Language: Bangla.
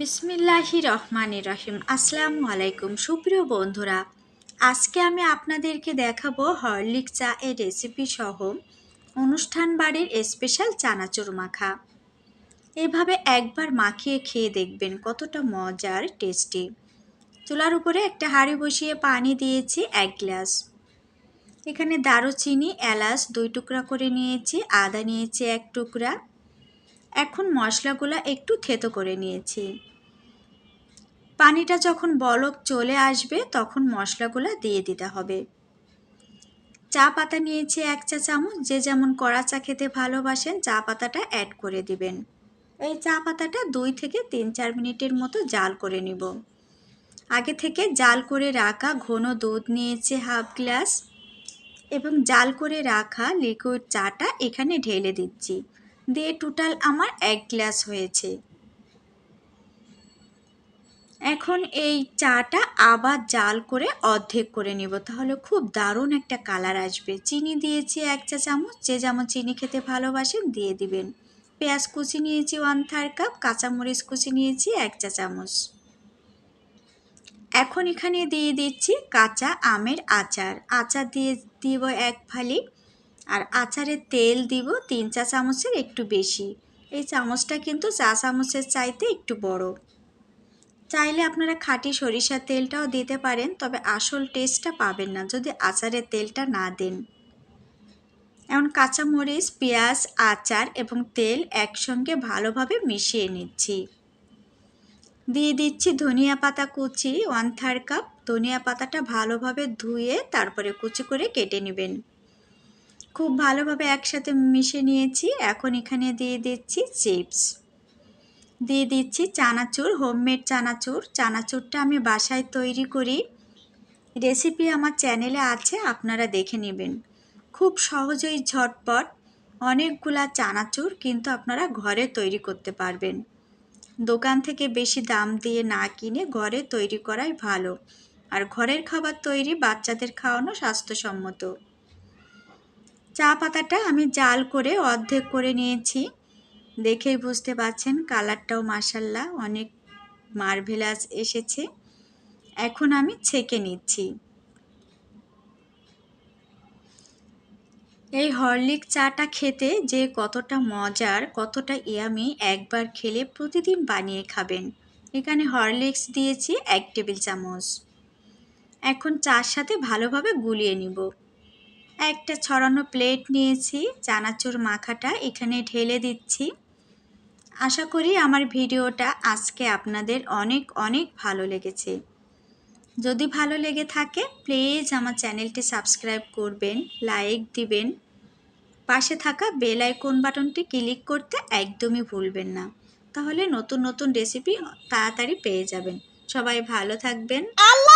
বিসমিল্লাহি রহমানির রহিম। আসসালামু আলাইকুম। সুপ্রিয় বন্ধুরা, আজকে আমি আপনাদেরকে দেখাবো হরলিক চা এর রেসিপি সহ অনুষ্ঠান বাড়ির স্পেশাল চানাচুর মাখা। এভাবে একবার মাখিয়ে খেয়ে দেখবেন কতটা মজার টেস্টি চুলার উপরে একটা হাঁড়ি বসিয়ে পানি দিয়েছি এক গ্লাস। এখানে দারুচিনি, এলাচ দুই টুকরা করে নিয়েছি, আদা নিয়েছি এক টুকরা। এখন মশলাগুলো একটু থেতো করে নিয়েছি। পানিটা যখন বলক চলে আসবে, তখন মশলাগুলো দিয়ে দিতে হবে। চা পাতা নিয়েছি এক চা চামচ। যে যেমন কড়া চা খেতে ভালোবাসেন, চা পাতাটা অ্যাড করে দিবেন। এই চা পাতাটা দুই থেকে তিন চার মিনিটের মতো জাল করে নিব। আগে থেকে জাল করে রাখা ঘন দুধ নিয়েছে হাফ গ্লাস এবং জাল করে রাখা লিকুইড চাটা এখানে ঢেলে দিচ্ছি। দিয়ে টোটাল আমার এক গ্লাস হয়েছে। এখন এই চাটা আবার জাল করে অর্ধেক করে নিব, তাহলে খুব দারুণ একটা কালার আসবে। চিনি দিয়েছি এক চা চামচ, যে যেমন চিনি খেতে ভালোবাসেন দিয়ে দিবেন। পেঁয়াজ কুচি নিয়েছি ওয়ান থার্ড কাপ কাঁচামরিচ কুচি নিয়েছি এক চা চামচ। এখন এখানে দিয়ে দিচ্ছি কাঁচা আমের আচার। আচার দিয়ে দিব এক ফালি। আর আচারের তেল দিব তিন চা চামচের একটু বেশি। এই চামচটা কিন্তু চা চামচের চাইতে একটু বড়। চাইলে আপনারা খাঁটি সরিষার তেলটাও দিতে পারেন, তবে আসল টেস্টটা পাবেন না যদি আচারের তেলটা না দেন। এমন কাঁচামরিচ, পেঁয়াজ, আচার এবং তেল একসঙ্গে ভালোভাবে মিশিয়ে নিচ্ছি। দিয়ে দিচ্ছি ধনিয়া পাতা কুচি, ওয়ান থার্ড কাপ। ধনিয়া পাতাটা ভালোভাবে ধুয়ে তারপরে কুচি করে কেটে নেবেন। খুব ভালোভাবে একসাথে মিশে নিয়েছি। এখন এখানে দিয়ে দিচ্ছি চিপস। দিয়ে দিচ্ছি চানাচুর, হোমমেড চানাচুর। চানাচুরটা আমি বাসায় তৈরি করি। রেসিপি আমার চ্যানেলে আছে, আপনারা দেখে নেবেন। খুব সহজেই ঝটপট অনেকগুলা চানাচুর কিন্তু আপনারা ঘরে তৈরি করতে পারবেন। দোকান থেকে বেশি দাম দিয়ে না কিনে ঘরে তৈরি করাই ভালো। আর ঘরের খাবার তৈরি বাচ্চাদের খাওয়ানো স্বাস্থ্যসম্মত। চা পাতাটা আমি জাল করে অর্ধেক করে নিয়েছি। দেখেই বুঝতে পারছেন কালারটাও মাসাল্লাহ অনেক মার্ভেলাস এসেছে। এখন আমি ছেঁকে নিচ্ছি। এই হরলিক চাটা খেতে যে কতটা মজার, কতটা ইয়ামি একবার খেলে প্রতিদিন বানিয়ে খাবেন। এখানে হরলিক্স দিয়েছি এক টেবিল চামচ। এখন চার সাথে ভালোভাবে গুলিয়ে নিব। একটা ছড়ানো প্লেট নিয়েছি, চানাচুর মাখাটা এখানে ঢেলে দিচ্ছি। আশা করি আমার ভিডিওটা আজকে আপনাদের অনেক অনেক ভালো লেগেছে। যদি ভালো লেগে থাকে, প্লিজ আমার চ্যানেলটি সাবস্ক্রাইব করবেন, লাইক দিবেন। পাশে থাকা বেল আইকন বাটনটি ক্লিক করতে একদমই ভুলবেন না। তাহলে নতুন নতুন রেসিপি তাড়াতাড়ি পেয়ে যাবেন। সবাই ভালো থাকবেন। আল্লাহ